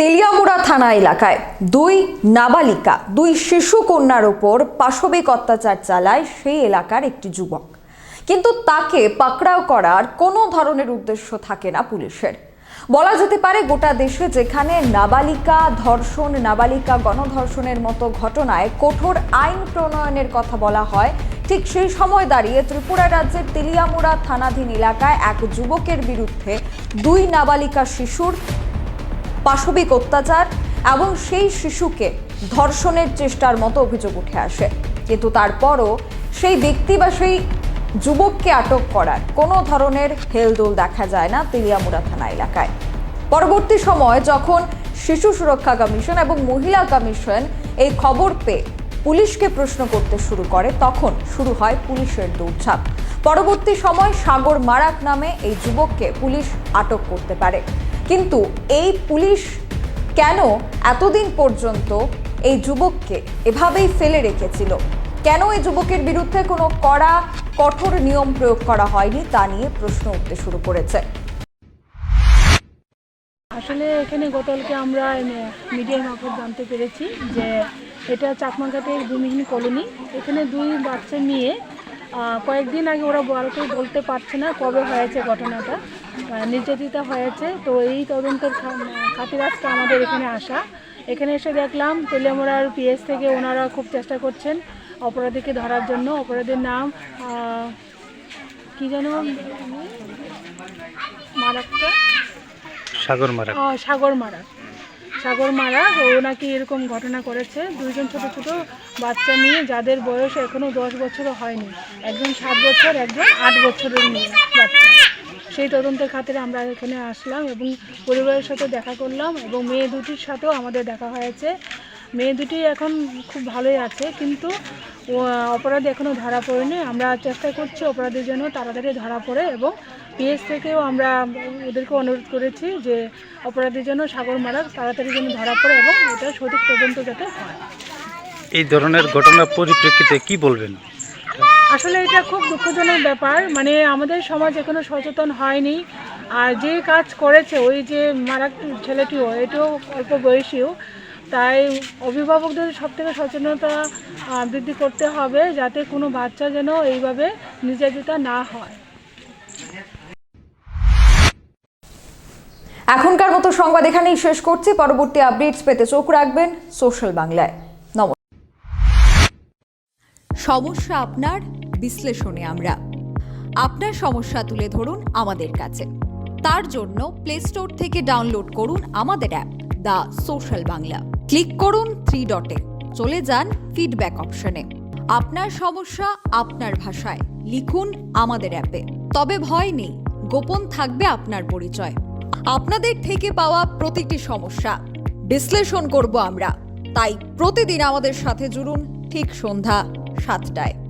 তেলিয়ামুড়া থানা এলাকায় দুই নাবালিকা, দুই শিশু কন্যার ওপর পাশবিক অত্যাচার চালায় সেই এলাকার একটি যুবক। কিন্তু তাকে পাকড়াও করার কোনো ধরনের উদ্দেশ্য থাকে না পুলিশের। বলা যেতে পারে গোটা দেশে যেখানে নাবালিকা ধর্ষণ, নাবালিকা গণধর্ষণের মতো ঘটনায় কঠোর আইন প্রণয়নের কথা বলা হয়, ঠিক সেই সময় দাঁড়িয়ে ত্রিপুরা রাজ্যের তেলিয়ামুড়া থানাধীন এলাকায় এক যুবকের বিরুদ্ধে দুই নাবালিকা শিশুর পাশবিক অত্যাচার এবং সেই শিশুকে ধর্ষণের চেষ্টার মতো অভিযোগ উঠে আসে। কিন্তু তারপরও সেই ব্যক্তি বা সেই যুবককে আটক করার কোনো ধরনের হেলদোল দেখা যায় না তেলিয়ামুড়া থানা এলাকায়। পরবর্তী সময় যখন শিশু সুরক্ষা কমিশন এবং মহিলা কমিশন এই খবর পেয়ে পুলিশকে প্রশ্ন করতে শুরু করে, তখন শুরু হয় পুলিশের দৌড়ঝাঁপ। পরবর্তী সময় সাগর মারাক নামে এই যুবককে পুলিশ আটক করতে পারে। কিন্তু এই পুলিশ কেন এতদিন পর্যন্ত এই যুবককে এভাবেই ফেলে রেখেছিল? কেন এই যুবকের বিরুদ্ধে কোনো কড়া কঠোর নিয়ম প্রয়োগ করা হয়নি তা নিয়ে প্রশ্ন উঠতে শুরু করেছে। আসলে এখানে গতকালকে আমরা মিডিয়ার মারফত জানতে পেরেছি যে এটা চাকমাঘাটের ভূমিহীন কলোনি। এখানে দুই বাচ্চা আহ, কয়েকদিন আগে ওরা বড় বলতে পারছে না কবে হয়েছে ঘটনাটা। নির্যাতিতা হয়েছে। তো এই তদন্তের খাতির আজকে আমাদের এখানে আসা। এখানে এসে দেখলাম তেলিয়ামোড়ার পিএস থেকে ওনারা খুব চেষ্টা করছেন অপরাধীকে ধরার জন্য। অপরাধীর নাম কি যেন? মারাকটা সাগর মারা সাগর মারা সাগর মারা ও নাকি এরকম ঘটনা করেছে। দুইজন ছোট ছোট বাচ্চা নিয়ে যাদের বয়স এখনও দশ বছরও হয়নি। একজন সাত বছর একজন আট বছরের মেয়ে বাচ্চা। সেই তদন্তের খাতিরে আমরা এখানে আসলাম এবং পরিবারের সাথে দেখা করলাম এবং মেয়ে দুটির সাথেও আমাদের দেখা হয়েছে। মেয়ে দুটি এখন খুব ভালোই আছে, কিন্তু অপরাধী এখনও ধরা পড়েনি। আমরা চেষ্টা করছি অপরাধের যেন তাড়াতাড়ি ধরা পড়ে এবং পিএস থেকেও আমরা ওদেরকে অনুরোধ করেছি যে অপরাধের যেন সাগর মারার তাড়াতাড়ি যেন ধরা পড়ে এবং এটা সঠিক তদন্ত যাতে হয়। এই ধরনের ঘটনার পরিপ্রেক্ষিতে কি বলবেন? আসলে এটা খুব দুঃখজনক ব্যাপার। মানে আমাদের সমাজ এখনও সচেতন হয়নি। আর যে কাজ করেছে ওই যে মারা ছেলেটিও এটাও অল্প বয়সীও তাই অভিভাবকদের সব থেকে সচেতনতা বৃদ্ধি করতে হবে যাতে কোনো বাচ্চা যেন এইভাবে নির্যাতিতা না হয়। এখনকার মতো সংবাদ এখানেই শেষ করছি। পরবর্তী আপডেটস পেতে চোখ রাখবেন সোশ্যাল বাংলায়। নমস্কার। সমস্যা আপনার? বিশ্লেষণে আমরা। আপনার সমস্যা তুলে ধরুন আমাদের কাছে। তার জন্য প্লে স্টোর থেকে ডাউনলোড করুন আমাদের app the social Bangla click করুন থ্রি ডটে চলে যান ফিডব্যাক অপশনে আপনার সমস্যা আপনার ভাষায়। লিখুন আমাদের অ্যাপে তবে ভয় নেই, গোপন থাকবে আপনার পরিচয়। আপনাদের থেকে পাওয়া প্রতিটি সমস্যা। বিশ্লেষণ করব আমরা। তাই প্রতিদিন আমাদের সাথে জুড়ুন ঠিক সন্ধ্যা সাতটায়।